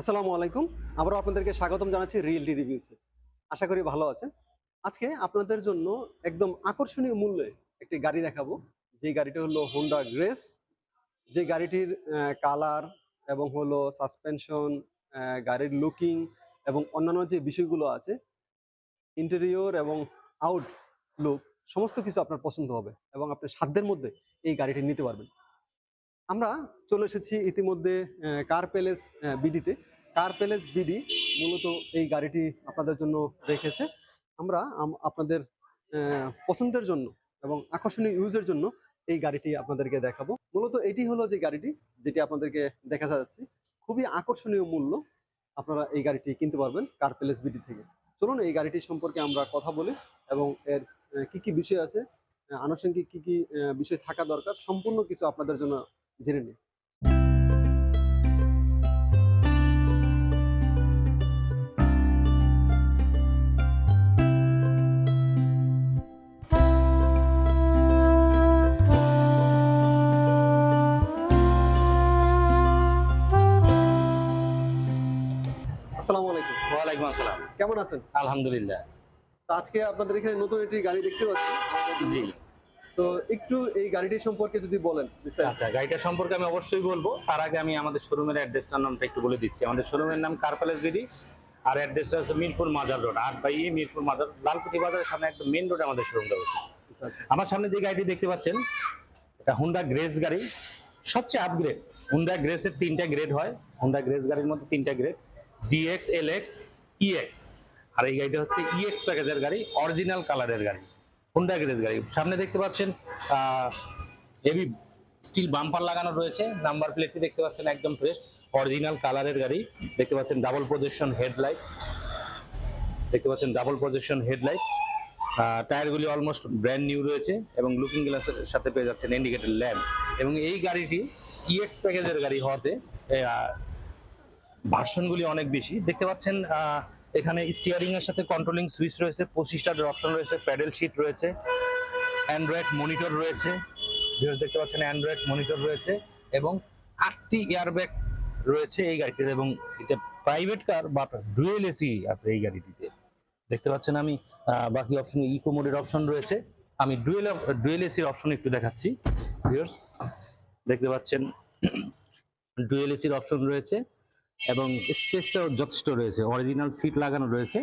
আসসালামু আলাইকুম। আবারও আপনাদেরকে স্বাগতম জানাচ্ছি রিয়েলটি রিভিউসে আশা করি ভালো আছেন। আজকে আপনাদের জন্য একদম আকর্ষণীয় মূল্যে একটি গাড়ি দেখাবো। যে গাড়িটা হলো হোন্ডা গ্রেস যে গাড়িটির কালার এবং হলো সাসপেনশন গাড়ির লুকিং এবং অন্যান্য যে বিষয়গুলো আছে ইন্টেরিয়র এবং আউট লুক সমস্ত কিছু আপনার পছন্দ হবে এবং আপনার সাধ্যের মধ্যে এই গাড়িটি নিতে পারবেন। আমরা চলে এসেছি ইতিমধ্যে কার প্যালেস বিডিতে কার প্যালেস বিডি মূলত এই গাড়িটি আপনাদের জন্য রেখেছে। আমরা আপনাদের পছন্দের জন্য এবং আকর্ষণীয় ইউজের জন্য এই গাড়িটি আপনাদেরকে দেখাবো। মূলত এটি হলো যে গাড়িটি যেটি আপনাদেরকে দেখা যাচ্ছে, খুবই আকর্ষণীয় মূল্য আপনারা এই গাড়িটি কিনতে পারবেন কার প্যালেস বিডি থেকে। চলুন এই গাড়িটি সম্পর্কে আমরা কথা বলি এবং এর কি কি বিষয় আছে, আনুষঙ্গিক কি কি বিষয় থাকা দরকার, সম্পূর্ণ কিছু আপনাদের জন্য জেনে নিই। আসসালামু আলাইকুম। ওয়ালাইকুম আসসালাম। কেমন আছেন? আলহামদুলিল্লাহ। তো আজকে আপনাদের এখানে নতুন একটি গাড়ি দেখতে পাচ্ছি। জি। তো একটু এই গাড়িটি সম্পর্কে যদি বলেন আচ্ছা গাড়িটা সম্পর্কে আমি অবশ্যই বলব। তার আগে আমি আমাদের শোরুমের অ্যাড্রেসটার নামটা একটু বলে দিচ্ছি। আমাদের শোরুমের নাম কার প্যালেস বিডি আর অ্যাড্রেসটা হচ্ছে মিরপুর মাজার রোড আট বাই মিরপুর মাজার লালকুটি বাজারের সামনে একদম মেন রোডে আমাদের শোরুমটা হচ্ছে আচ্ছা আচ্ছা। আমার সামনে যে গাড়িটি দেখতে পাচ্ছেন এটা হুন্ডা গ্রেস গাড়ি। সবচেয়ে আপগ্রেড হুন্ডা গ্রেসের তিনটা গ্রেড হয়। হুন্ডা গ্রেস গাড়ির মধ্যে তিনটা গ্রেড ডিএক্স এল এক্স আর এই গাড়িটা হচ্ছে ইএক্স প্যাকেজের গাড়ি অরিজিনাল কালারের গাড়ি হুন্ডা গ্রেস গাড়ি। সামনে দেখতে পাচ্ছেন হেভি স্টিল বাম্পার লাগানো রয়েছে। নাম্বার প্লেটটি দেখতে পাচ্ছেন একদম ফ্রেশ অরিজিনাল কালারের গাড়ি। দেখতে পাচ্ছেন ডাবল প্রজেকশন হেডলাইট দেখতে পাচ্ছেন ডাবল প্রজেকশন হেডলাইট টায়ারগুলি অলমোস্ট ব্র্যান্ড নিউ রয়েছে এবং লুকিং গ্লাসের সাথে পেয়ে যাচ্ছেন ইন্ডিকেটর ল্যাম্প এবং এই গাড়িটি ইএক্স প্যাকেজের গাড়ি হওয়াতে ভার্সনগুলি অনেক বেশি। দেখতে পাচ্ছেন এখানে স্টিয়ারিং এর সাথে কন্ট্রোলিং সুইচ রয়েছে পঁচিশটার অপশন রয়েছে প্যাডেল শিট রয়েছে অ্যান্ড্রয়েড মনিটর রয়েছে দেখতে পাচ্ছেন অ্যান্ড্রয়েড মনিটর রয়েছে এবং আটটি এয়ারব্যাগ রয়েছে এই গাড়িটিতে এবং এটা private car but dual AC আছে এই গাড়িটিতে। দেখতে পাচ্ছেন আমি বাকি অপশন ইকো মোডের অপশন রয়েছে। আমি ডুয়েল ডুয়েল এসির অপশন একটু দেখাচ্ছি দেখতে পাচ্ছেন ডুয়েল এসির অপশন রয়েছে। এবং স্পেসটাও যথেষ্ট রয়েছে। অরিজিনাল সিট লাগানো রয়েছে।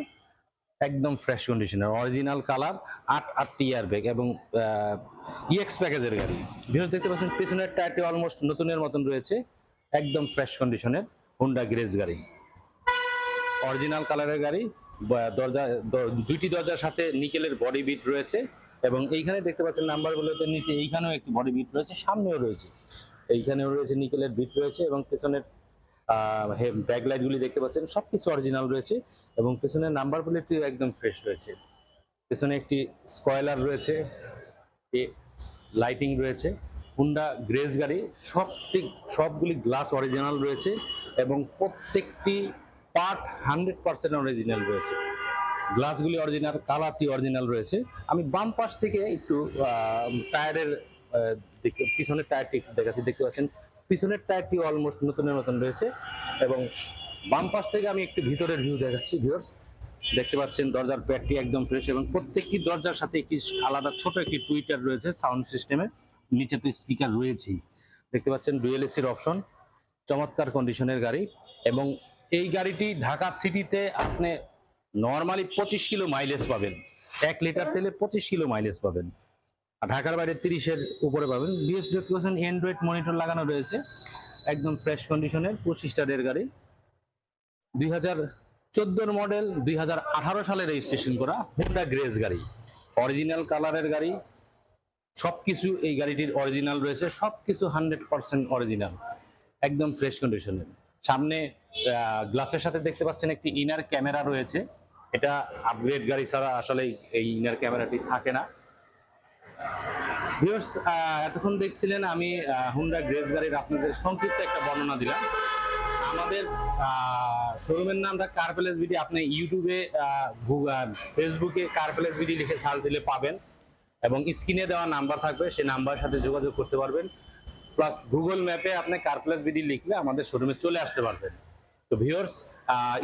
একদম ফ্রেশ কন্ডিশনের অরিজিনাল কালার আট আটটি ইয়ার ব্যাগ এবং ইএক্স প্যাকেজের গাড়ি। ভিউয়ার্স দেখতে পাচ্ছেন, পেছনের টায়ারটি অলমোস্ট নতুনের মতন রয়েছে। একদম ফ্রেশ কন্ডিশনের হোন্ডা গ্রেস গাড়ি। অরিজিনাল কালারের গাড়ি দরজা দুইটি দরজার সাথে নিকেলের বডি বিট রয়েছে এবং এইখানে দেখতে পাচ্ছেন নাম্বারগুলোতে নিচে এইখানেও একটি বডি বিট রয়েছে, সামনেও রয়েছে। এইখানেও রয়েছে নিকেলের বিট রয়েছে এবং পেছনের ব্যাক লাইটগুলি দেখতে পাচ্ছেন, সবকিছু অরিজিনাল রয়েছে এবং পেছনের নাম্বার প্লেটটিও একদম ফ্রেশ রয়েছে। পেছনে একটি স্কয়লার রয়েছে লাইটিং রয়েছে হুন্ডা গ্রেস গাড়ি সবটি সবগুলি গ্লাস অরিজিনাল রয়েছে এবং প্রত্যেকটি পার্ট হান্ড্রেড পার্সেন্ট অরিজিনাল রয়েছে। গ্লাসগুলি অরিজিনাল কালারটি অরিজিনাল রয়েছে। আমি বাম পাশ থেকে একটু টায়ারের পিছনের টায়ারটি দেখাচ্ছি, দেখতে পাচ্ছেন? পিছনের টায়ারটি অলমোস্ট নতুনের নতুন রয়েছে এবং বাম পাশ থেকে আমি একটু ভিতরের ভিউ দেখাচ্ছি ভিউয়ার্স দেখতে পাচ্ছেন দরজার প্যাডটি একদম ফ্রেশ এবং প্রত্যেকটি দরজার সাথে একটি আলাদা ছোট একটি টুইটার রয়েছে সাউন্ড সিস্টেমে নিচে তো স্পিকার রয়েছেই। দেখতে পাচ্ছেন ডুয়েল এসির অপশন চমৎকার কন্ডিশনের গাড়ি এবং এই গাড়িটি ঢাকা সিটিতে আপনি নর্মালি পঁচিশ কিলো মাইলেজ পাবেন। এক লিটার তেলে পঁচিশ কিলো মাইলেজ পাবেন। ঢাকার বাইরে তিরিশের উপরে পাবেন। বিএস দেখতে পাচ্ছেন অ্যান্ড্রয়েড মনিটর লাগানো রয়েছে, একদম ফ্রেশ কন্ডিশনের পঁচিশ স্টারের গাড়ি। দুই হাজার চোদ্দোর মডেল দুই হাজার আঠারো সালে রেজিস্ট্রেশন করা হোন্ডা গ্রেস গাড়ি। অরিজিনাল কালারের গাড়ি। সবকিছু এই গাড়িটির অরিজিনাল রয়েছে, সবকিছু হান্ড্রেড পার্সেন্ট অরিজিনাল একদম ফ্রেশ কন্ডিশনের সামনে গ্লাসের সাথে দেখতে পাচ্ছেন একটি ইনার ক্যামেরা রয়েছে। এটা আপগ্রেড গাড়ি ছাড়া আসলে এই ইনার ক্যামেরাটি থাকে না। ভিউয়ার্স এতক্ষণ দেখছিলেন আমি হুন্ডা গ্রেস গাড়ির আপনাদের সংক্ষিপ্ত একটা বর্ণনা দিলাম। আমাদের শোরুমের নামটা কার প্যালেস বিডি আপনি ইউটিউবে ফেসবুকে কার প্যালেস বিডি লিখে সার্চ দিলে পাবেন এবং স্ক্রিনে দেওয়া নাম্বার থাকবে, সেই নাম্বারের সাথে যোগাযোগ করতে পারবেন। প্লাস গুগল ম্যাপে আপনি কার প্লাস বিডি লিখলে আমাদের শোরুমে চলে আসতে পারবেন। তো ভিউয়ার্স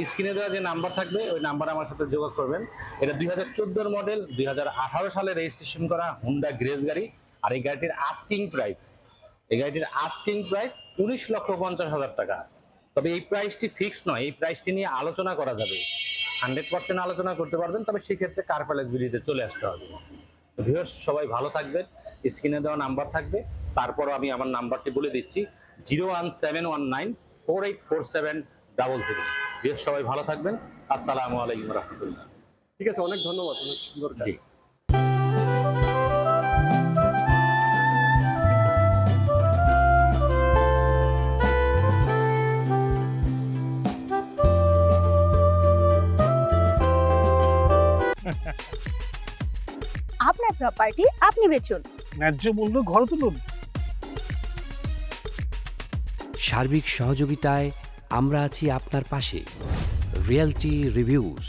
স্ক্রিনে দেওয়া যে নাম্বার থাকবে, ওই নাম্বার আমার সাথে যোগাযোগ করবেন। এটা দুই হাজার মডেল দুই হাজার আঠারো সালে রেজিস্ট্রেশন করা হুন্ডা গ্রেস গাড়ি। আর এই গাড়িটির আস্কিং প্রাইস এই গাড়িটির আস্কিং প্রাইস উনিশ লক্ষ পঞ্চাশ হাজার টাকা। তবে এই প্রাইসটি ফিক্সড নয় এই প্রাইসটি নিয়ে আলোচনা করা যাবে। হান্ড্রেড পার্সেন্ট আলোচনা করতে পারবেন তবে সেক্ষেত্রে কার প্যালেস ভিডিওতে চলে আসতে হবে। ভিউয়ার্স সবাই ভালো থাকবেন স্ক্রিনে দেওয়া নাম্বার থাকবে। তারপরও আমি আমার নাম্বারটি বলে দিচ্ছি zero one seven one nine four eight four seven double three viewers সবাই ভালো থাকবেন আসসালামু আলাইকুম রহমতুল্লাহ। ঠিক আছে অনেক ধন্যবাদ অনেক সুন্দর জি। প্রপার্টি আপনি বেচুন। ন্যায্য মূল্য ঘর তুলুন। সার্বিক সহযোগিতায় আমরা আছি আপনার পাশে। Realty reviews